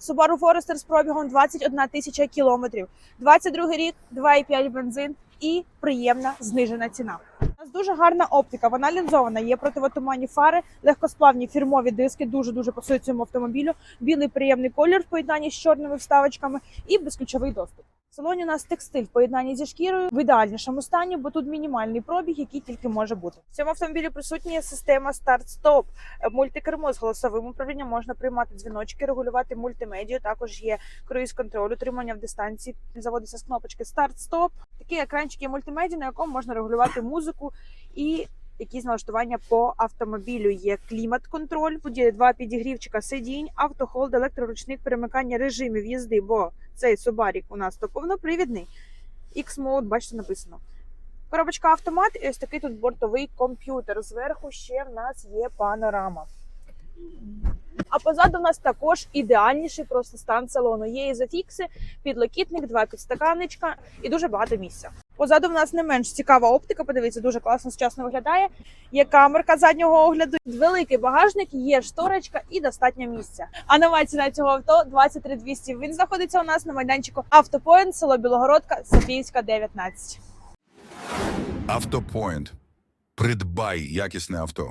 Subaru Forester з пробігом 21 тисяча кілометрів. 22 рік, 2,5 бензин і приємна знижена ціна. У нас дуже гарна оптика, вона лінзована, є противотуманні фари, легкосплавні фірмові диски, дуже дуже пасують цьому автомобілю. Білий приємний колір в поєднанні з чорними вставочками і безключовий доступ. В салоні у нас текстиль в поєднанні зі шкірою в ідеальнішому стані, бо тут мінімальний пробіг, який тільки може бути. В цьому автомобілі присутня система старт-стоп, Е, мультикермо з голосовим управлінням. Можна приймати дзвіночки, регулювати мультимедію. Також є круїз-контроль, утримання в дистанції. Заводиться з кнопочки старт-стоп. Такий екранчик є мультимедіа, на якому можна регулювати музику і якісь налаштування по автомобілю. Є клімат-контроль, тут два підігрівчика сидінь, автохолд, електроручник, перемикання режимів їзди, бо цей Собарік у нас то повнопривідний. X-Mode, бачите, написано. Коробочка автомат, і ось такий тут бортовий комп'ютер. Зверху ще в нас є панорама. А позаду в нас також ідеальніший просто стан салону. Є зафікси, підлокітник, два підстаканничка і дуже багато місця. Позаду в нас не менш цікава оптика. Подивіться, дуже класно сучасно виглядає. Є камерка заднього огляду, великий багажник, є шторочка і достатньо місця. А нова ціна цього авто 23 200. Він знаходиться у нас на майданчику Автопоінт, село Білогородка, Софіївська, 19. Автопоінт. Придбай якісне авто.